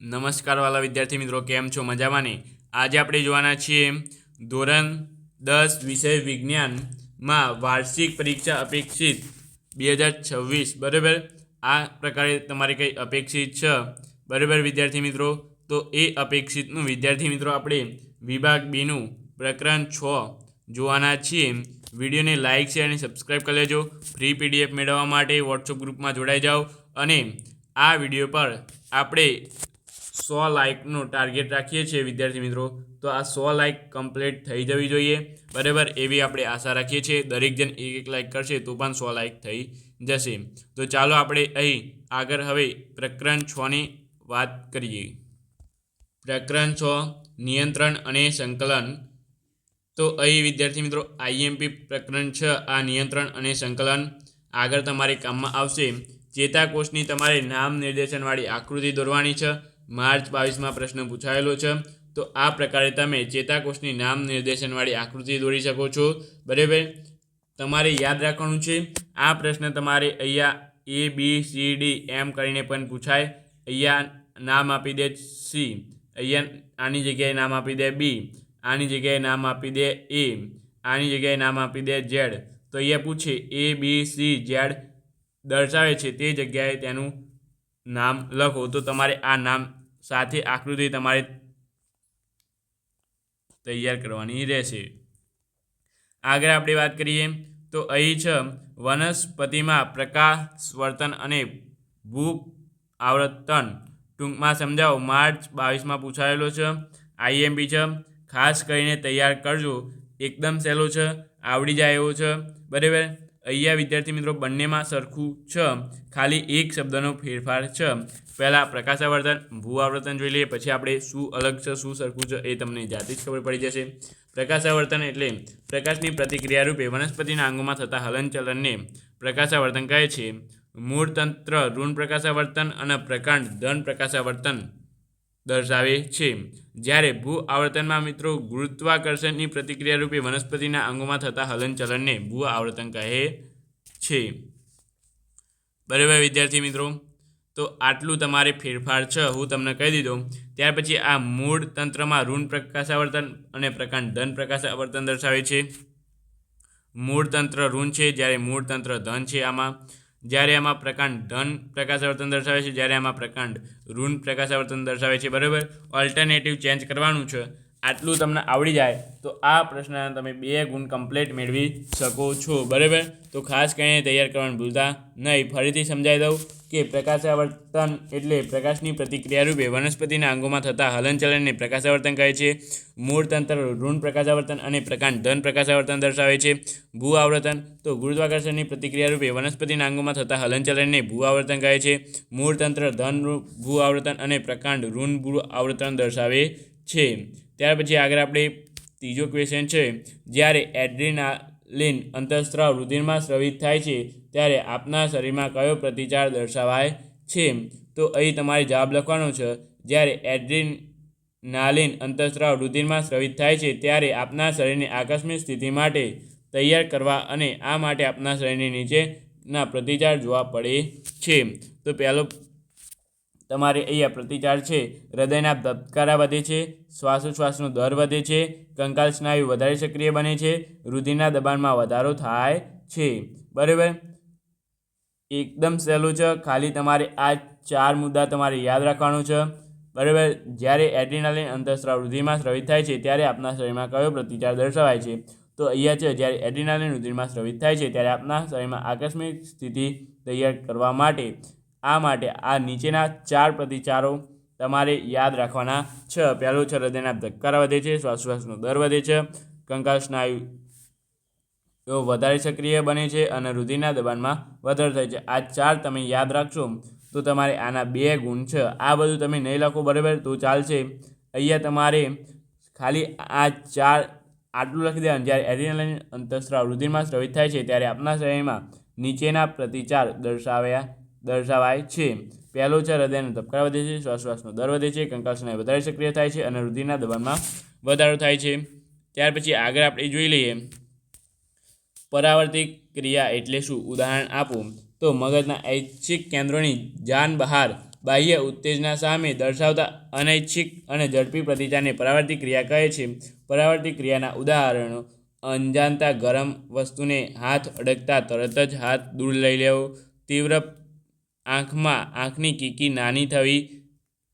નમસ્કાર વાલા વિદ્યાર્થી મિત્રો, કેમ છો? મજામાં આજે આપણે જોવાના છીએ ધોરણ દસ વિષય વિજ્ઞાનમાં વાર્ષિક પરીક્ષા અપેક્ષિત બે હજાર છવ્વીસ. બરાબર? આ પ્રકારે તમારે કંઈ અપેક્ષિત છે? બરાબર વિદ્યાર્થી મિત્રો? તો એ અપેક્ષિતનું વિદ્યાર્થી મિત્રો આપણે વિભાગ બીનું પ્રકરણ છ જોવાના છીએ. વિડીયોને લાઇક શેર અને સબસ્ક્રાઈબ કરી લેજો. ફ્રી પીડીએફ મેળવવા માટે વોટ્સઅપ ગ્રુપમાં જોડાઈ જાઓ અને આ વીડિયો પર આપણે સો લાઇકનું ટાર્ગેટ રાખીએ છીએ વિદ્યાર્થી મિત્રો. તો આ સો લાઇક કમ્પ્લીટ થઈ જવી જોઈએ. બરાબર, એવી આપણે આશા રાખીએ છીએ. દરેક જણ એક એક લાઇક કરશે તો પણ સો લાઇક થઈ જશે. તો ચાલો આપણે અહીં આગળ હવે પ્રકરણ છની વાત કરીએ. પ્રકરણ છ, નિયંત્રણ અને સંકલન. તો અહીં વિદ્યાર્થી મિત્રો, આઈએમપી પ્રકરણ છ, આ નિયંત્રણ અને સંકલન. આગળ તમારે કામમાં આવશે. ચેતાકોષની તમારે નામ નિર્દેશનવાળી આકૃતિ દોરવાની છે. માર્ચ બાવીસમાં પ્રશ્ન પૂછાયેલો છે. તો આ પ્રકારે તમે ચેતાકોષની નામ નિર્દેશનવાળી આકૃતિ દોરી શકો છો. બરાબર? તમારે યાદ રાખવાનું છે, આ પ્રશ્ન તમારે અહીંયા એ બી સી ડી એમ કરીને પણ પૂછાય. અહીંયા નામ આપી દે સી અહીંયા આની જગ્યાએ નામ આપી દે બી આની જગ્યાએ નામ આપી દે એ આની જગ્યાએ નામ આપી દે ઝેડ તો અહીંયા પૂછે એ બી સી ઝેડ દર્શાવે છે તે જગ્યાએ તેનું નામ લખો. તો તમારે આ નામ સાથે આકૃતિ તમારે તૈયાર કરવાની રહેશે. આગળ આપણે વાત કરીએ તો અહીં છે, વનસ્પતિમાં પ્રકાશ વર્તન અને ભૂ આવર્તન. ટૂંકમાં સમજાવો, માર્ચ બાવીસમાં પૂછાયેલો છે. આઈએમપી છે. ખાસ કરીને તૈયાર કરજો. એકદમ સહેલો છે. આવડી જાય એવો છે. બરાબર? અહીંયા વિદ્યાર્થી મિત્રો બંનેમાં સરખું છે, ખાલી એક શબ્દનો ફેરફાર છે. પહેલાં પ્રકાશાવર્તન ભૂઆવર્તન જોઈ લઈએ, પછી આપણે શું અલગ છે, શું સરખું છે એ તમને જાતે જ ખબર પડી જશે. પ્રકાશાવર્તન એટલે પ્રકાશની પ્રતિક્રિયા રૂપે વનસ્પતિના અંગોમાં થતા હલનચલનને પ્રકાશાવર્તન કહે છે. મૂળ તંત્ર ઋણ પ્રકાશાવર્તન અને પ્રકાંડ ધન પ્રકાશાવર્તન. દર્શાવે છે. જ્યારે ભૂ આવર્તનમાં મિત્રો ગુરુત્વાકર્ષણની પ્રતિક્રિયા રૂપે વનસ્પતિના અંગોમાં થતા હલનચલનને ભૂ આવર્તન કહે છે. બરાબર વિદ્યાર્થી મિત્રો? તો આટલું તમારે ફેરફાર છે, હું તમને કહી દીધો. ત્યાર પછી આ મૂળ તંત્રમાં ઋણ પ્રકાશાવર્તન અને પ્રકાંડ ધન પ્રકાશાવર્તન દર્શાવે છે. મૂળ તંત્ર ઋણ છે, જ્યારે મૂળ તંત્ર ધન છે આમાં. જ્યારે આમાં પ્રકાંડ ધન પ્રકાશાવર્તન દર્શાવે છે, જ્યારે આમાં પ્રકાંડ ઋણ પ્રકાશાવર્તન દર્શાવે છે, બરાબર? ઓલ્ટરનેટિવ ચેન્જ કરવાનું છે. આટલું તમને આવડી જાય તો આ પ્રશ્નના તમે બે ગુણ કમ્પ્લીટ મેળવી શકો છો. બરાબર? તો ખાસ કરીને તૈયાર કરવાનું ભૂલતા નહીં. ફરીથી સમજાવી દઉં કે પ્રકાશાવર્તન એટલે પ્રકાશની પ્રતિક્રિયા રૂપે વનસ્પતિના અંગોમાં થતા હલનચલનને પ્રકાશાવર્તન કહે છે. મૂળ તંત્ર ઋણ પ્રકાશાવર્તન અને પ્રકાંડ ધન પ્રકાશાવર્તન દર્શાવે છે. ભૂ આવર્તન તો ગુરુત્વાકર્ષણની પ્રતિક્રિયા રૂપે વનસ્પતિના અંગોમાં થતા હલનચલનને ભૂ આવર્તન કહે છે. મૂળ તંત્ર ધન ભૂ આવર્તન અને પ્રકાંડ ઋણ ભૂ આવર્તન દર્શાવે છે. ત્યાર પછી આગળ આપણે ત્રીજો ક્વેશ્ચન છે. જ્યારે એડ્રીનાલિન અંતઃસ્ત્રાવ રુધિરમાં સ્રવિત થાય છે, ત્યારે આપના શરીરમાં કયો પ્રતિચાર દર્શાવાય છે? તો અહીં તમારે જવાબ લખવાનો છે. જ્યારે એડ્રીનાલિન અંતઃસ્ત્રાવ રુધિરમાં સ્રવિત થાય છે, ત્યારે આપના શરીરની આકસ્મિક સ્થિતિ માટે તૈયાર કરવા અને આ માટે આપના શરીરની નીચેના પ્રતિચાર જોવા પડે છે. તો પહેલો તમારે અહીંયા પ્રતિચાર છે. હૃદયના ધબકારા વધે છે. શ્વાસોચ્છ્વાસનો દર વધે છે. કંકાલ સ્નાયુ વધારે સક્રિય બને છે. રુધિરના દબાણમાં વધારો થાય છે. બરાબર? એકદમ સહેલું છે. ખાલી તમારે આ ચાર મુદ્દા તમારે યાદ રાખવાનું છે. બરાબર? જ્યારે એડ્રિનાલિન અંતઃસ્રાવ રુધિરમાં સ્રવિત થાય છે, ત્યારે આપના શરીરમાં કયો પ્રતિચાર દર્શાવાય છે? તો અહીંયા છે, જ્યારે એડ્રિનાલિન રુધિરમાં સ્રવિત થાય છે, ત્યારે આપના શરીરમાં આકસ્મિક સ્થિતિ તૈયાર કરવા માટે આ માટે આ નીચેના ચાર પ્રતિચારો તમારે યાદ રાખવાના છે. પહેલું છે હૃદયના ધબકારા વધે છે શ્વાસોશ્વાસનો દર વધે છે કંકાલ સ્નાયુ વધારે સક્રિય બને છે અને રુધિરના દબાણમાં વધારો થાય છે. આ ચાર તમે યાદ રાખશો તો તમારે આના બે ગુણ છે. આ બધું તમે નહીં લખો બરાબર તો ચાલશે. અહીંયા તમારે ખાલી આ ચાર આટલું લખી દેવાનું. જ્યારે એડ્રીનાલિન અંતસ્ત્રાવ રુધિરમાં સ્રવિત થાય છે, ત્યારે આપણા શરીરમાં નીચેના પ્રતિચાર દર્શાવ્યા દર્શાવાય છે. પહેલો છે હૃદયનો ધબકારા વધે છે શ્વાસવાસનો દર વધે છે કંકાસને વધારે સક્રિય થાય છે અને રુધિરના દબાણમાં વધારો થાય છે. ત્યાર પછી આગળ આપણે જોઈ લઈએ. પરાવર્તિત ક્રિયા એટલે શું? ઉદાહરણ આપો. તો મગજના ઐચ્છિક કેન્દ્રોની જાન બહાર, બાહ્ય ઉત્તેજના સામે દર્શાવતા અનૈચ્છિક અને ઝડપી પ્રતિચારને પરાવર્તિત ક્રિયા કહે છે. પરાવર્તિત ક્રિયાના ઉદાહરણો. અંજાનતા ગરમ વસ્તુને હાથ અડકતા તરત જ હાથ દૂર લઈ લેવો. તીવ્ર આંખમાં આંખની કીકી નાની થવી,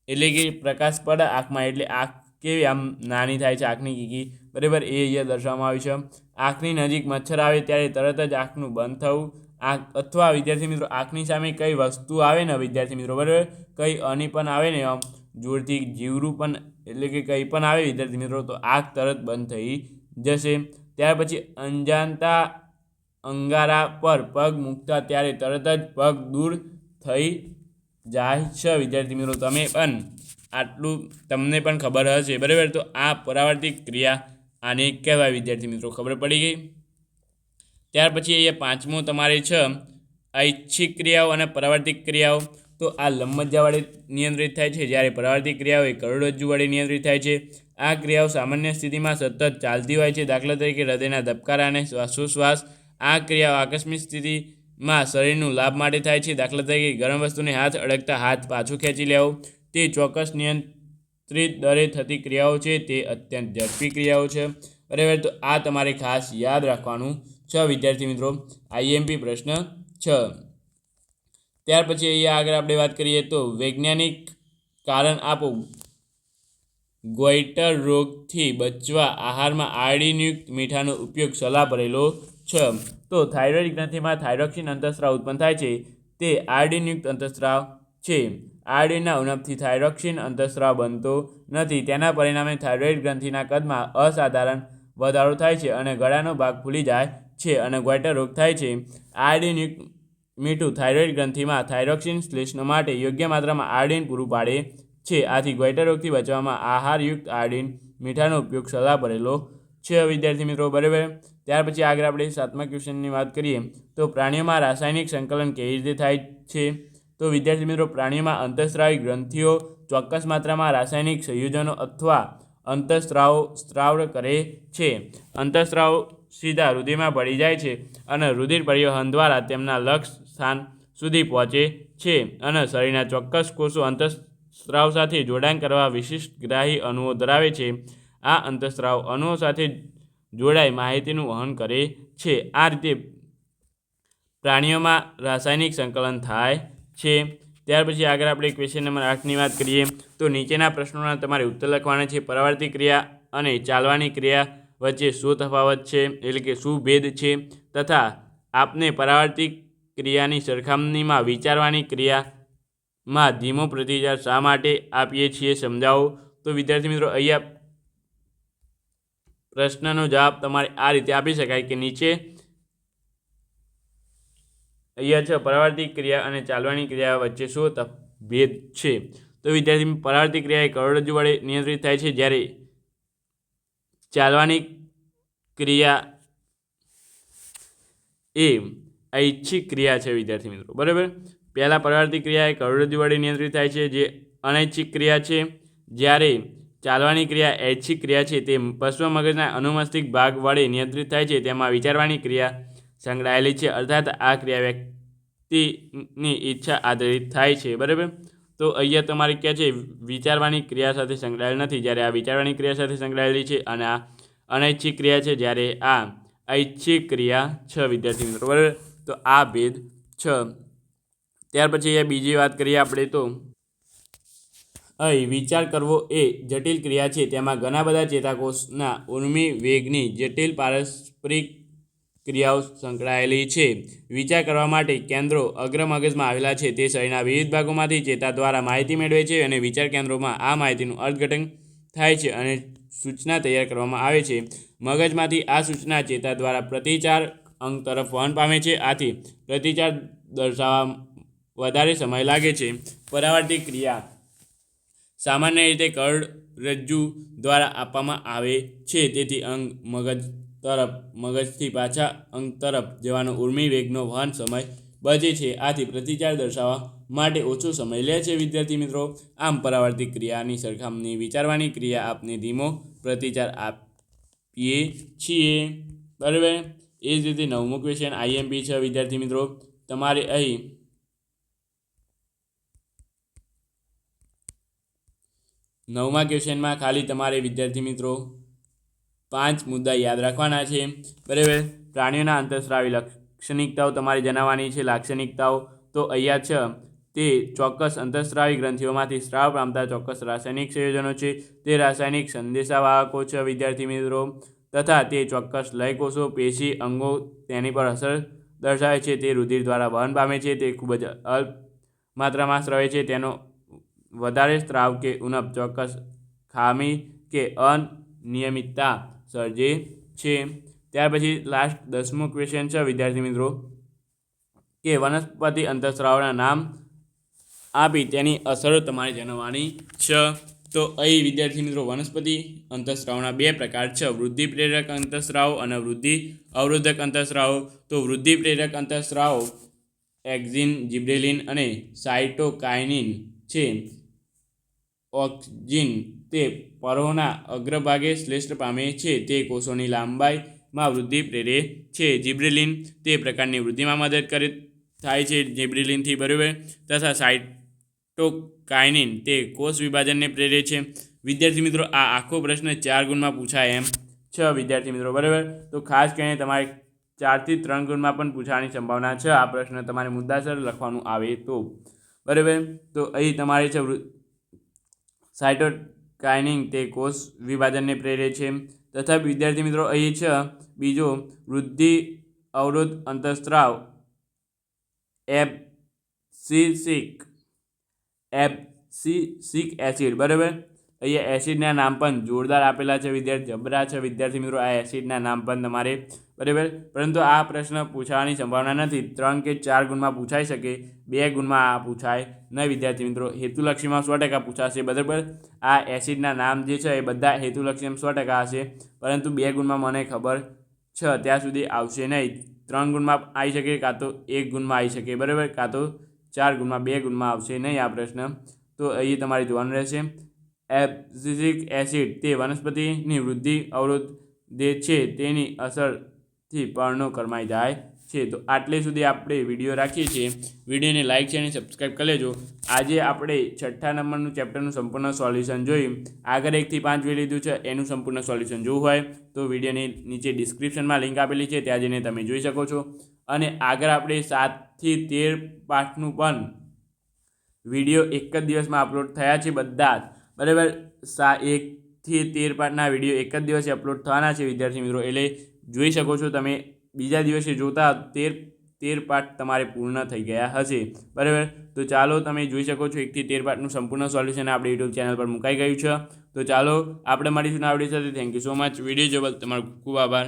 એટલે કે પ્રકાશ પડે આંખમાં, એટલે આંખ કેવી આમ નાની થાય છે આંખની કીકી. બરાબર, એ અહીંયા દર્શાવવામાં આવ્યું છે. આંખની નજીક મચ્છર આવે ત્યારે તરત જ આંખનું બંધ થવું. આંખ અથવા વિદ્યાર્થી મિત્રો, આંખની સામે કઈ વસ્તુ આવે ને, વિદ્યાર્થી મિત્રો, બરાબર? કઈ અની પણ આવે ને, આમ જોરથી જીવરું પણ, એટલે કે કંઈ પણ આવે વિદ્યાર્થી મિત્રો, તો આંખ તરત બંધ થઈ જશે. ત્યાર પછી અંજાનતા અંગારા પર પગ મૂકતા ત્યારે તરત જ પગ દૂર થઈ જાય છે, વિદ્યાર્થી મિત્રો. તમે પણ આટલું તમને પણ ખબર હશે. બરાબર? તો આ પરાવર્તિત ક્રિયા આને કહેવાય, વિદ્યાર્થી મિત્રો. ખબર પડી ગઈ? ત્યાર પછી અહીંયા પાંચમું તમારે છે, ઐચ્છિક ક્રિયાઓ અને પરાવર્તિત ક્રિયાઓ. તો આ લંબમજ્જા નિયંત્રિત થાય છે. જ્યારે પરાવર્તિત ક્રિયાઓ એ કરોડરજ્જુવાળી નિયંત્રિત થાય છે. આ ક્રિયાઓ સામાન્ય સ્થિતિમાં સતત ચાલતી હોય છે. દાખલા તરીકે હૃદયના ધબકારા અને શ્વાસોશ્વાસ. આ ક્રિયાઓ આકસ્મિક સ્થિતિમાં શરીરનું લાભ માટે થાય છે. દાખલા તરીકે ગરમ વસ્તુને હાથ અડકતા હાથ પાછું ખેંચી લેવો. તે ચોક્કસ નિયંત્રિત દરે થતી ક્રિયાઓ છે. તે અત્યંત ઝડપી ક્રિયાઓ છે. બરાબર? તો આ તમારે ખાસ યાદ રાખવાનું છે, વિદ્યાર્થી મિત્રો. આઈએમપી પ્રશ્ન છ. ત્યાર પછી અહીંયા આગળ આપણે વાત કરીએ તો વૈજ્ઞાનિક કારણ આપો. ગોઈટર રોગથી બચવા આહારમાં આયોડિનયુક્ત મીઠાનો ઉપયોગ સલાહ ભરેલો છે. તો થાઇરોઇડ ગ્રંથિમાં થાઇરોક્સિન અંતઃસ્રાવ ઉત્પન્ન થાય છે. તે આયોડિનયુક્ત અંતઃસ્રાવ છે. આયોડિનના ઉણપથી થાઇરોક્સિન અંતઃસ્રાવ બનતો નથી. તેના પરિણામે થાઇરોઇડ ગ્રંથિના કદમાં અસાધારણ વધારો થાય છે અને ગળાનો ભાગ ફૂલી જાય છે અને ગ્વાઇટર રોગ થાય છે. આયોડિનયુક્ત મીઠું થાઇરોઇડ ગ્રંથિમાં થાઇરોક્સિન શ્લેષણ માટે યોગ્ય માત્રામાં આયોડિન પૂરું પાડે છે. આથી ગ્વાઇટર રોગથી બચવામાં આહારયુક્ત આયોડિન મીઠાનો ઉપયોગ સલાહ ભરેલો છે, વિદ્યાર્થી મિત્રો, બરાબર? ત્યાર પછી આગળ આપણે સાતમા ક્વેશ્ચનની વાત કરીએ, તો પ્રાણીઓમાં રાસાયણિક સંકલન કેવી રીતે થાય છે? તો વિદ્યાર્થી મિત્રો, પ્રાણીઓમાં અંતઃસ્ત્રાવી ગ્રંથિઓ ચોક્કસ માત્રામાં રાસાયણિક સંયોજનો અથવા અંતઃસ્ત્રાવ સ્ત્રાવ કરે છે. અંતઃસ્ત્રાવ સીધા રુધિરમાં ભળી જાય છે અને રુધિર પરિવહન દ્વારા તેમના લક્ષ્ય સ્થાન સુધી પહોંચે છે અને શરીરના ચોક્કસ કોષો અંતઃસ્ત્રાવ સાથે જોડાણ કરવા વિશિષ્ટ ગ્રાહી અણુઓ ધરાવે છે. આ અંતઃસ્ત્રાવ અણુઓ સાથે જોડાઈ માહિતીનું વહન કરે છે. આ રીતે પ્રાણીઓમાં રાસાયણિક સંકલન થાય છે. ત્યાર પછી આગળ આપણે ક્વેશ્ચન નંબર આઠની વાત કરીએ તો નીચેના પ્રશ્નોના તમારે ઉત્તર લખવાના છે. પરાવર્તી ક્રિયા અને ચાલવાની ક્રિયા વચ્ચે શું તફાવત છે? એટલે કે શું ભેદ છે? તથા આપને પરાવર્તી ક્રિયાની સરખામણીમાં વિચારવાની ક્રિયામાં ધીમો પ્રતિચાર શા માટે આપીએ છીએ સમજાવો? તો વિદ્યાર્થી મિત્રો, અહીંયા પ્રશ્નનો જવાબ તમારે આ રીતે આપી શકાય કે નીચે અહીંયા છે, પરાવર્તિક ક્રિયા અને ચાલવાની ક્રિયા વચ્ચે શું ભેદ છે? તો વિદ્યાર્થી, પરાવર્તિક ક્રિયા એ કરોડરજ્જુ વડે નિયંત્રિત થાય છે જ્યારે ચાલવાની ક્રિયા એ ઐચ્છિક ક્રિયા છે, વિદ્યાર્થી મિત્રો. બરાબર? પહેલાં પરાવર્તિત ક્રિયા એ કરોડરજ્જુ વડે નિયંત્રિત થાય છે, જે અનૈચ્છિક ક્રિયા છે, જ્યારે ચાલવાની ક્રિયા ઐચ્છિક ક્રિયા છે તે પશ્વ મગજના અનુમસ્તિક ભાગ વડે નિયંત્રિત થાય છે તેમાં વિચારવાની ક્રિયા સંકળાયેલી છે અર્થાત આ ક્રિયા વ્યક્તિની ઈચ્છા આધારિત થાય છે, બરાબર? તો અહીંયા તમારે ક્યાં છે? વિચારવાની ક્રિયા સાથે સંકળાયેલ નથી. જ્યારે આ વિચારવાની ક્રિયા સાથે સંકળાયેલી છે અને આ અનૈચ્છિક ક્રિયા છે, જ્યારે આ ઐચ્છિક ક્રિયા છ, વિદ્યાર્થી મિત્રો, બરાબર? તો આ ભેદ છ. ત્યાર પછી અહીંયા બીજી વાત કરીએ આપણે તો અહીં વિચાર કરવો એ જટિલ ક્રિયા છે. તેમાં ઘણા બધા ચેતાકોષના ઉર્મી વેગની જટિલ પારસ્પરિક ક્રિયાઓ સંકળાયેલી છે. વિચાર કરવા માટે કેન્દ્રો અગ્રમગજમાં આવેલા છે. તે શરીરના વિવિધ ભાગોમાંથી ચેતા દ્વારા માહિતી મેળવે છે અને વિચાર કેન્દ્રોમાં આ માહિતીનું અર્થઘટન થાય છે અને સૂચના તૈયાર કરવામાં આવે છે. મગજમાંથી આ સૂચના ચેતા દ્વારા પ્રતિચાર અંગ તરફ વહન પામે છે. આથી પ્રતિચાર દર્શાવવા વધારે સમય લાગે છે. પરાવર્તિત ક્રિયા સામાન્ય રીતે કરોડરજ્જુ દ્વારા આપવામાં આવે છે. તેથી અંગ મગજ તરફ, મગજથી પાછા અંગ તરફ જવાનો ઉર્મી વેગનો વહન સમય બચે છે. આથી પ્રતિચાર દર્શાવવા માટે ઓછો સમય લે છે. વિદ્યાર્થી મિત્રો, આમ પરાવર્તિત ક્રિયાની સરખામણી વિચારવાની ક્રિયા આપને ધીમો પ્રતિચાર આપીએ છીએ. બરાબર? એ જ રીતે નવમો ક્વેશ્ચન આઈએમપી છે. વિદ્યાર્થી મિત્રો, તમારે અહીં નવમા ક્વેશ્ચનમાં ખાલી તમારે વિદ્યાર્થી મિત્રો પાંચ મુદ્દા યાદ રાખવાના છે. બરાબર? પ્રાણીઓના અંતઃસ્રાવી લાક્ષણિકતાઓ તમારે જણાવવાની છે. લાક્ષણિકતાઓ તો અહીંયા છે. તે ચોક્કસ અંતઃસ્રાવી ગ્રંથિઓમાંથી સ્રાવ પામતા ચોક્કસ રાસાયણિક સંયોજનો છે. તે રાસાયણિક સંદેશાવાહકો છે, વિદ્યાર્થી મિત્રો. તથા તે ચોક્કસ લયકોષો, પેશી, અંગો તેની પર અસર દર્શાવે છે. તે રુધિર દ્વારા વહન પામે છે. તે ખૂબ જ અલ્પ માત્રામાં સ્રવે છે. તેનો વધારે સ્ત્રાવ કે ઉણપ, ચોક્કસ ખામી કે અનિયમિતતા સર્જે છે. ત્યાર પછી લાસ્ટ દસમો ક્વેશ્ચન છે, વિદ્યાર્થી મિત્રો, કે વનસ્પતિ અંતઃસ્રાવના નામ આપી તેની અસરો તમારે જણાવવાની છે. તો અહીં વિદ્યાર્થી મિત્રો, વનસ્પતિ અંતઃસ્રાવના બે પ્રકાર છે વૃદ્ધિ પ્રેરક અંતઃસ્રાવ અને વૃદ્ધિ અવરોધક અંતઃસ્રાવ તો વૃદ્ધિ પ્રેરક અંતઃસ્રાવ એક્ઝિન, જીબ્રેલિન અને સાઇટોકાઇનિન છે. ઓક્સિન તે પરોના અગ્રભાગે શ્લેષ્ઠ પામે છે. તે કોષોની લાંબાઈમાં વૃદ્ધિ પ્રેરે છે. જીબ્રેલિન તે પ્રકારની વૃદ્ધિમાં મદદ કરે થાય છે. જીબ્રેલિનથી બરાબર તથા સાઇટોકાઇનિન તે કોષ વિભાજનને પ્રેરે છે. વિદ્યાર્થી મિત્રો, આ આખો પ્રશ્ન ચાર ગુણમાં પૂછાય એમ છ વિદ્યાર્થી મિત્રો, બરાબર? તો ખાસ કરીને તમારે ચારથી ત્રણ ગુણમાં પણ પૂછવાની સંભાવના છે. આ પ્રશ્ન તમારે મુદ્દાસર લખવાનું આવે તો, બરાબર? તો અહીં તમારે છે સાઇટોકાઇનિન તે કોષ વિભાજનને પ્રેરે છે. તથા વિદ્યાર્થી મિત્રો, અહીં છે બીજો વૃદ્ધિ અવરોધ અંતઃસ્ત્રાવ, એબ્સિસિક એબ્સિસિક એસિડ, બરાબર? અહીંયા એસિડના નામ પણ જોરદાર આપેલા છે વિદ્યાર્થી જબરા છે વિદ્યાર્થી મિત્રો, આ એસિડના નામ પણ તમારે બરાબર? પરંતુ આ પ્રશ્ન પૂછાવાની સંભાવના નથી. ત્રણ કે ચાર ગુણમાં પૂછાઈ શકે, બે ગુણમાં આ પૂછાય. નહીં વિદ્યાર્થી મિત્રો, હેતુલક્ષીમાં સો ટકા પૂછાશે, બરાબર? આ એસિડના નામ જે છે, એ બધા હેતુલક્ષીમાં સો ટકા હશે. પરંતુ બે ગુણમાં મને ખબર છે, ત્યાં સુધી આવશે નહીં. ત્રણ ગુણમાં આવી શકે કાં તો એક ગુણમાં આવી શકે, બરાબર? કાં તો ચાર ગુણમાં, બે ગુણમાં આવશે નહીં આ પ્રશ્ન. તો અહીં તમારે જોવાનું રહેશે. એપ્સિક એસિડ તે વનસ્પતિની વૃદ્ધિ અવરોધ જે છે, તેની અસરથી પર્ણો કરમાઈ જાય છે. તો આટલે સુધી આપણે વીડિયો રાખીએ છીએ. વિડીયોને લાઇક છે અને સબસ્ક્રાઈબ કરી લેજો. આજે આપણે છઠ્ઠા નંબરનું ચેપ્ટરનું સંપૂર્ણ સોલ્યુશન જોયું. આગળ એકથી પાંચ જોઈ લીધું છે, એનું સંપૂર્ણ સોલ્યુશન જોવું હોય તો વિડીયોની નીચે ડિસ્ક્રિપ્શનમાં લિંક આપેલી છે, ત્યાં જઈને તમે જોઈ શકો છો. અને આગળ આપણે સાતથી તેર પાઠનું પણ વીડિયો એક જ દિવસમાં અપલોડ થયા છે બધા જ. બરાબર? સા એકથી તેર પાઠના વીડિયો એક જ દિવસે અપલોડ થવાના છે વિદ્યાર્થી મિત્રો. એટલે જોઈ શકો છો તમે બીજા દિવસે જોતા તેર તેર પાઠ તમારે પૂર્ણ થઈ ગયા હશે. બરાબર? તો ચાલો તમે જોઈ શકો છો એકથી તેર પાઠનું સંપૂર્ણ સોલ્યુશન આપણે યુટ્યુબ ચેનલ પર મુકાઈ ગયું છે. તો ચાલો આપણે મળીશું આવડી સાથે. Thank you so much video જોવા તમારો ખૂબ આભાર.